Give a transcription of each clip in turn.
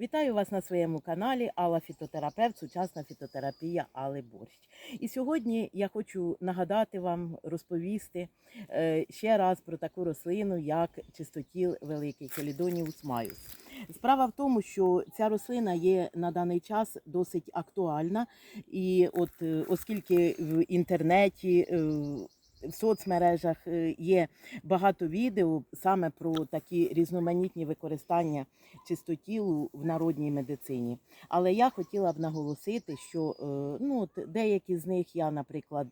Вітаю вас на своєму каналі Алла Фітотерапевт, сучасна фітотерапія Алли Борщ. І сьогодні я хочу нагадати вам, розповісти е, ще раз про таку рослину, як чистотіл великий Келідоніус майус. Справа в тому, що ця рослина є на даний час досить актуальна, і от е, оскільки в інтернеті. В соцмережах е, є багато відео саме про такі різноманітні використання чистотілу в народній медицині. Але я хотіла б наголосити, що е, ну, от деякі з них я, наприклад,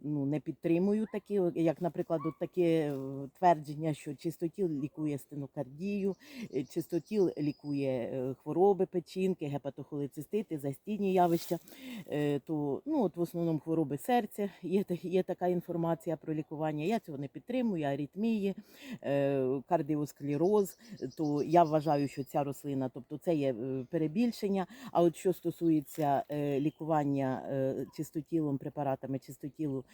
ну, не підтримую такі, як, наприклад, от таке е, твердження, що чистотіл лікує стенокардію, е, чистотіл лікує е, хвороби печінки, гепатохолецистити, застійні явища. То ну, от в основному хвороби серця є, є така інформація про лікування. Я цього не підтримую, аритмії, кардіосклероз. То я вважаю, що ця рослина, тобто це є перебільшення. А от що стосується лікування чистотілом, препаратами чистотілу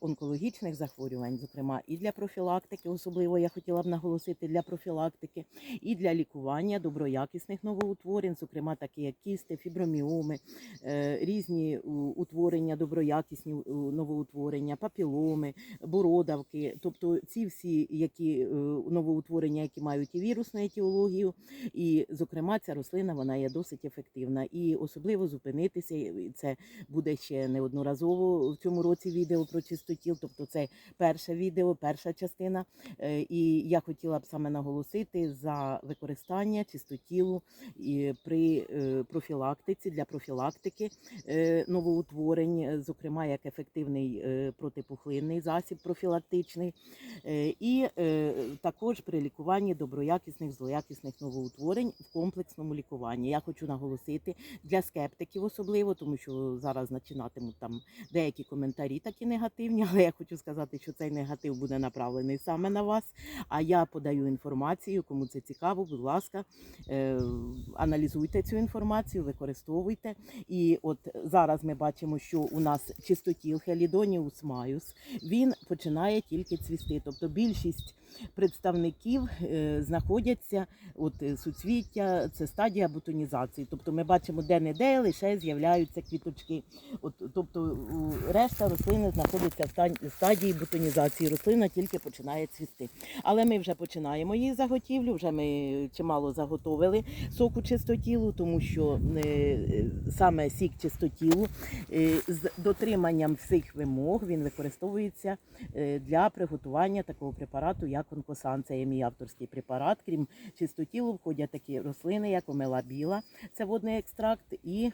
онкологічних захворювань, зокрема і для профілактики, особливо я хотіла б наголосити для профілактики, і для лікування доброякісних новоутворень, зокрема такі як кісти, фіброміоми, е, різні утворення, доброякісні новоутворення, папіломи, бородавки, тобто ці всі які е, новоутворення, які мають і вірусну етіологію, і зокрема ця рослина вона є досить ефективна. І особливо зупинитися, це буде ще неодноразово в цьому році відео про чистотіл, тобто це перше відео, перша частина. Е, І я хотіла б саме наголосити за використання чистотілу при е, профілактиці для профілактики е, новоутворень, зокрема як ефективний протипухлинний засіб профілактичний, і також при лікуванні доброякісних злоякісних новоутворень в комплексному лікуванні. Я хочу наголосити для скептиків, особливо, тому що зараз починатимуть там деякі коментарі такі негативні, але я хочу сказати, що цей негатив буде направлений саме на вас. А я подаю інформацію, кому це цікаво, будь ласка, е, аналізуйте цю інформацію, використовуйте. І от зараз ми бачимо, що у нас чистотіл Хелідоніус майус, він починає тільки цвісти. Тобто більшість представників е, знаходяться от е, суцвіття, це стадія бутонізації. Тобто ми бачимо, де не де лише з'являються квіточки. От, тобто решта рослини знаходиться в стадії бутонізації. Рослина тільки починає цвісти. Але ми вже починаємо її заготівлю. Вже ми чимало заготовили соку чистотілу, тому що е, саме сік чистотілу е, з дотриманням всіх вимог він використовується е, для приготування такого препарату, як онкосан. Це є мій авторський препарат. Крім чистотілу, входять такі рослини, як омела біла, це водний екстракт, і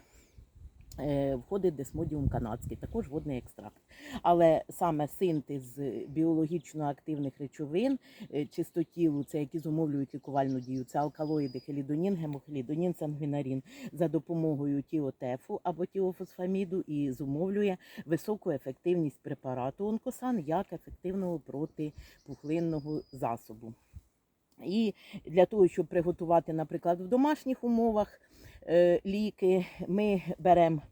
входить десмодіум канадський, також водний екстракт. Але саме синтез біологічно активних речовин е, чистотілу, це які зумовлюють лікувальну дію, це алкалоїди, хелідонін, гемохелідонін, сангвінарін за допомогою тіотефу або тіофосфаміду і зумовлює високу ефективність препарату онкосан як ефективного протипухлинного засобу. І для того, щоб приготувати, наприклад, в домашніх умовах е, ліки, ми беремо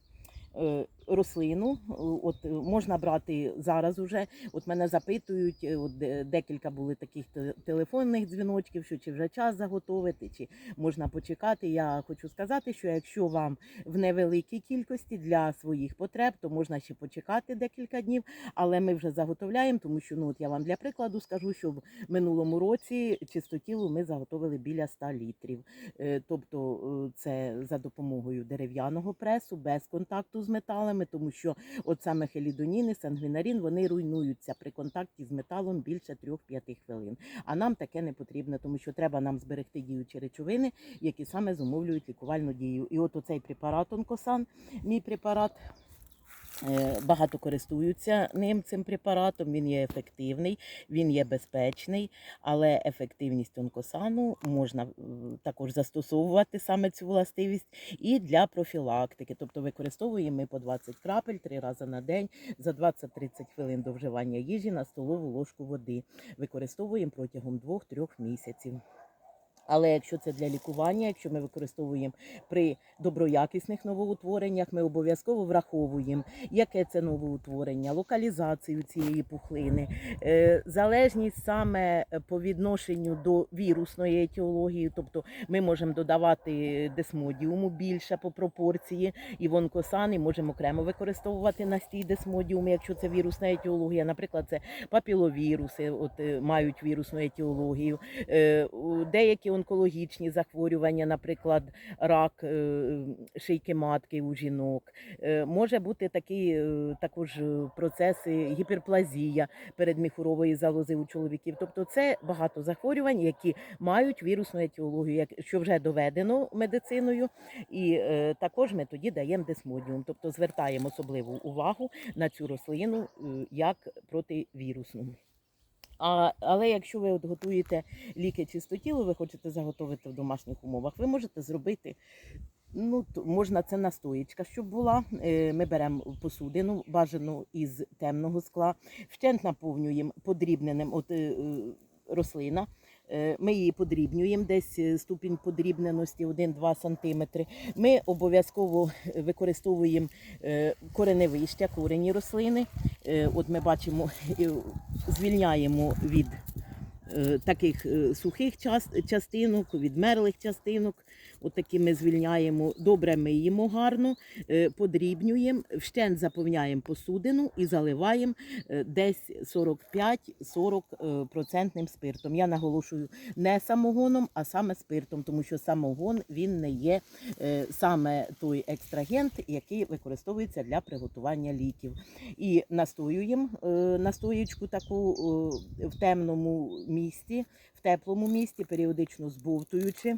е, рослину. От е, можна брати зараз уже. От мене запитують, е, от декілька були таких телефонних дзвіночків, що чи вже час заготовити, чи можна почекати. Я хочу сказати, що якщо вам в невеликій кількості для своїх потреб, то можна ще почекати декілька днів, але ми вже заготовляємо, тому що ну от я вам для прикладу скажу, що в минулому році чистотілу ми заготовили біля 100 літрів. Е, Тобто це за допомогою дерев'яного пресу, без контакту з металами, тому що от саме хелідоніни, сангвінарін, вони руйнуються при контакті з металом більше 3-5 хвилин. А нам таке не потрібно, тому що треба нам зберегти діючі речовини, які саме зумовлюють лікувальну дію. І от оцей препарат онкосан, мій препарат. Е, Багато користуються ним цим препаратом. Він є ефективний, він є безпечний, але ефективність онкосану можна е, також застосовувати саме цю властивість і для профілактики. Тобто використовуємо ми по 20 крапель три рази на день за 20-30 хвилин до вживання їжі на столову ложку води. Використовуємо протягом 2-3 місяців. Але якщо це для лікування, якщо ми використовуємо при доброякісних новоутвореннях, ми обов'язково враховуємо, яке це новоутворення, локалізацію цієї пухлини, е, залежність саме по відношенню до вірусної етіології, тобто ми можемо додавати десмодіуму більше по пропорції, і вонкосани можемо окремо використовувати настій десмодіуму, якщо це вірусна етіологія. Наприклад, це папіловіруси, от е, мають вірусну етіологію. Е, Деякі онкологічні захворювання, наприклад, рак е, шийки матки у жінок. Е, Може бути такий е, також е, процес е, гіперплазія передміхурової залози у чоловіків. Тобто це багато захворювань, які мають вірусну етіологію, що вже доведено медициною. І е, також ми тоді даємо десмодіум, тобто звертаємо особливу увагу на цю рослину е, як противірусну. А, але якщо ви от готуєте ліки чистотілу, ви хочете заготовити в домашніх умовах, ви можете зробити. Ну, то можна це настоїчка, щоб була. Е, Ми беремо посудину, бажану із темного скла, вщент наповнюємо подрібненим от, е, е, рослина. Е, Ми її подрібнюємо, десь е, ступінь подрібненості 1-2 см. Ми обов'язково використовуємо е, кореневища, корені рослини. От ми бачимо, звільняємо від таких сухих частинок, частинок, відмерлих частинок. От такі ми звільняємо, добре миємо гарно, е, подрібнюємо, вщент заповняємо посудину і заливаємо е, десь 45-40 е, процентним спиртом. Я наголошую не самогоном, а саме спиртом, тому що самогон він не є саме той екстрагент, який використовується для приготування ліків. І настоюємо настоючку таку в темному місці, в теплому місці, періодично збовтуючи.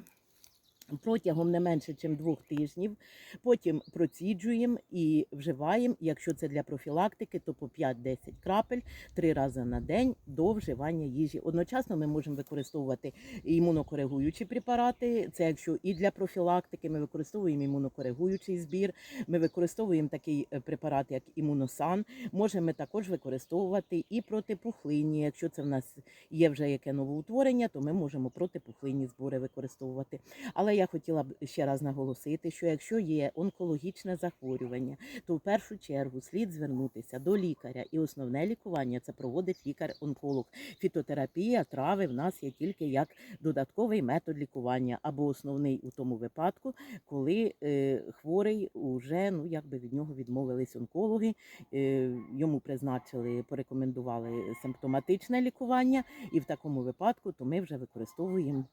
Протягом не менше, ніж двох тижнів, потім проціджуємо і вживаємо. Якщо це для профілактики, то по 5-10 крапель три рази на день до вживання їжі. Одночасно ми можемо використовувати імунокоригуючі препарати. Це якщо і для профілактики ми використовуємо імунокоригуючий збір. Ми використовуємо такий е, препарат, як імуносан. Можемо також використовувати і протипухлинні. Якщо це в нас є вже яке новоутворення, то ми можемо протипухлинні збори використовувати. Але я хотіла б ще раз наголосити, що якщо є онкологічне захворювання, то в першу чергу слід звернутися до лікаря, і основне лікування це проводить лікар-онколог. Фітотерапія трави в нас є тільки як додатковий метод лікування або основний у тому випадку, коли е, хворий уже ну якби від нього відмовились онкологи, е, йому призначили, порекомендували симптоматичне лікування, і в такому випадку то ми вже використовуємо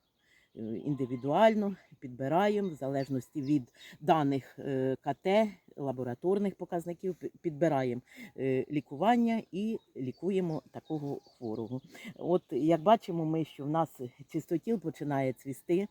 індивідуально, підбираємо в залежності від даних е, КТ, лабораторних показників, підбираємо е, лікування і лікуємо такого хворого. От як бачимо, ми що в нас чистотіл починає цвісти,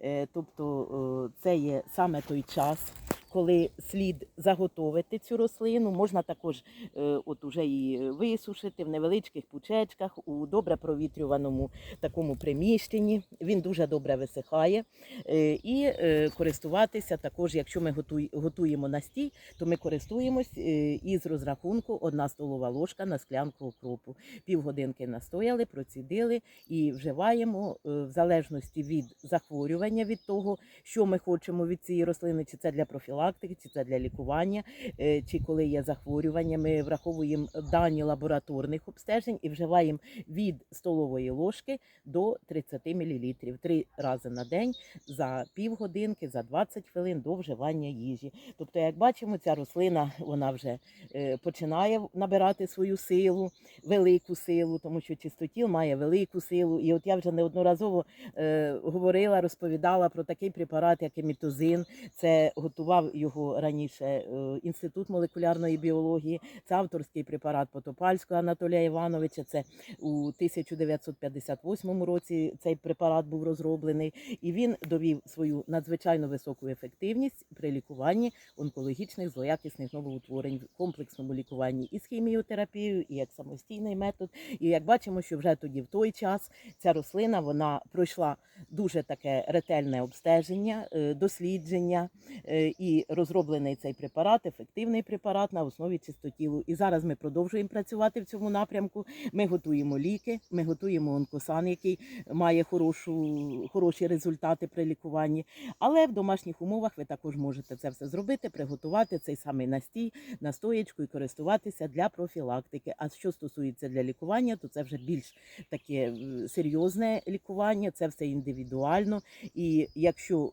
е, тобто це є саме той час. Коли слід заготовити цю рослину, можна також е, от уже її висушити в невеличких пучечках у добре провітрюваному такому приміщенні. Він дуже добре висихає. Е, І е, користуватися також, якщо ми готуємо настій, то ми користуємось із розрахунку одна столова ложка на склянку окропу. Півгодинки настояли, процідили і вживаємо в залежності від захворювання, від того, що ми хочемо від цієї рослини, чи це для профілактики, чи це для лікування, е, чи коли є захворювання. Ми враховуємо дані лабораторних обстежень і вживаємо від столової ложки до 30 мл три рази на день за півгодинки, за 20 хвилин до вживання їжі. Тобто, як бачимо, ця рослина вона вже е, починає набирати свою силу, велику силу, тому що чистотіл має велику силу. І от я вже неодноразово е, говорила, розповідала про такий препарат, як емітозин. Це готував його раніше е, інститут молекулярної біології. Це авторський препарат Потопальського Анатолія Івановича. Це у 1958 році цей препарат був розроблений, і він довів свою надзвичайно високу ефективність при лікуванні онкологічних злоякісних новоутворень в комплексному лікуванні і з хіміотерапією, і як самостійний метод. І як бачимо, що вже тоді в той час ця рослина вона пройшла дуже таке ретельне обстеження, е, дослідження, е, і Розроблений цей препарат, ефективний препарат на основі чистотілу. І зараз ми продовжуємо працювати в цьому напрямку. Ми готуємо ліки, ми готуємо онкосан, який має хорошу, хороші результати при лікуванні. Але в домашніх умовах ви також можете це все зробити, приготувати цей самий настій, настоячку і користуватися для профілактики. А що стосується для лікування, то це вже більш таке е, серйозне лікування, це все індивідуально. І якщо е,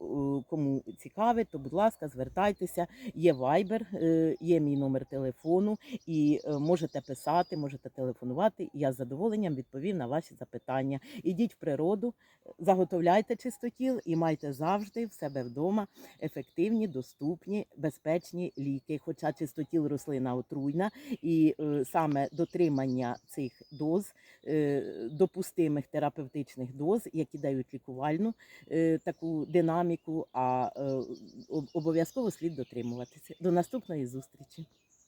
кому цікавить, то будь ласка, звертайтеся. Є Viber, е, є мій номер телефону, і е, можете писати, можете телефонувати. Я з задоволенням відповім на ваші запитання. Ідіть в природу, заготовляйте чистотіл і майте завжди в себе вдома ефективні, доступні, безпечні ліки. Хоча чистотіл рослина отруйна, і е, саме дотримання цих доз, е, допустимих терапевтичних доз, які дають лікувальну таку динаміку, а е, об- обов'язково слід дотримуватися. До наступної зустрічі.